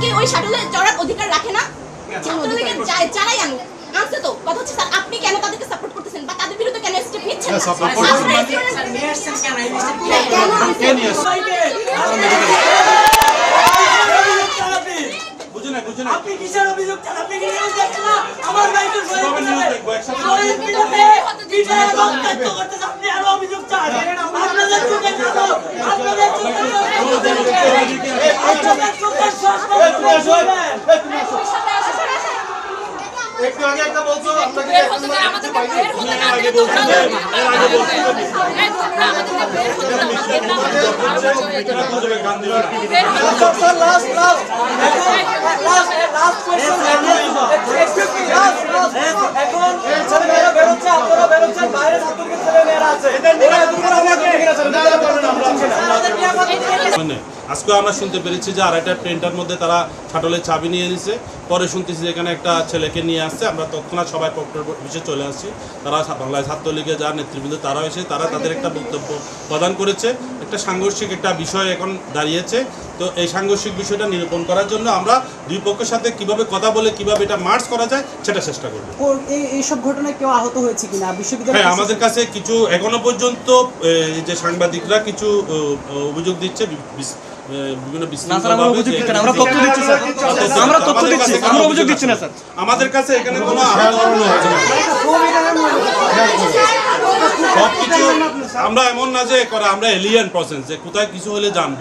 কি ওই শাটলে চড়ার অধিকার রাখে না? ছাত্রলীগের যারাই আনুক আনছে তো। কথা হচ্ছে স্যার আপনি কেন তাদেরকে সাপোর্ট করতেছেন বা তাদের বিরুদ্ধে কেন স্টেপ নিচ্ছেন না? হ্যাঁ, হ্যাঁ, আপনি কিসের অভিযোগ? চান আপনি কি নিউজ দেখছেন না? আমার ভাইকে news দেখব? একসাথে বক্তব্য করতে আপনি আরও অভিযোগ চান। আপনাদের চোখে কালো আপনাদের চোখে কালো আপনাদের চোখে শ্বাস একটু আগে একটা বলছো আপনাকে এর আগে বলছো আজকে আমরা শুনতে পেরেছি যে আড়াইটা ট্রেনটার মধ্যে তারা শাটলের চাবি নিয়ে নিছে। পরে শুনতেছি যে এখানে একটা ছেলেকে নিয়ে আসছে। আমরা তৎক্ষণাৎ সবাই প্রক্টর অফিসে চলে আসছি। তারা বাংলাদেশ ছাত্রলীগের যারা নেতৃবৃন্দ তারা এসে তারা তাদের একটা বক্তব্য প্রদান করেছে। একটা সাংঘর্ষিক একটা বিষয় এখন দাঁড়িয়েছে। তো এই সাংঘর্ষিক বিষয়টা নিরূপণ করার জন্য আমরা দুই পক্ষের সাথে কীভাবে কথা বলে কীভাবে এটা মার্চ করা যায় সেটা চেষ্টা করব। এইসব ঘটনায় কেউ আহত হয়েছে কিনা? বিশ্ববিদ্যালয় হ্যাঁ আমাদের কাছে কিছু এখনও পর্যন্ত যে সাংবাদিকরা কিছু অভিযোগ দিচ্ছে বিভিন্ন আমরা তথ্য দিচ্ছি, স্যার। আমরা তথ্য দিচ্ছি, আমরা অভিযোগ দিচ্ছি না, স্যার। আমাদের কাছে এখানে কোনো আহত হয়েছে না। সবকিছু আমরা এমন না যে করে আমরা এলিয়ান প্রসেন্স যে কোথায় কিছু হলে জানব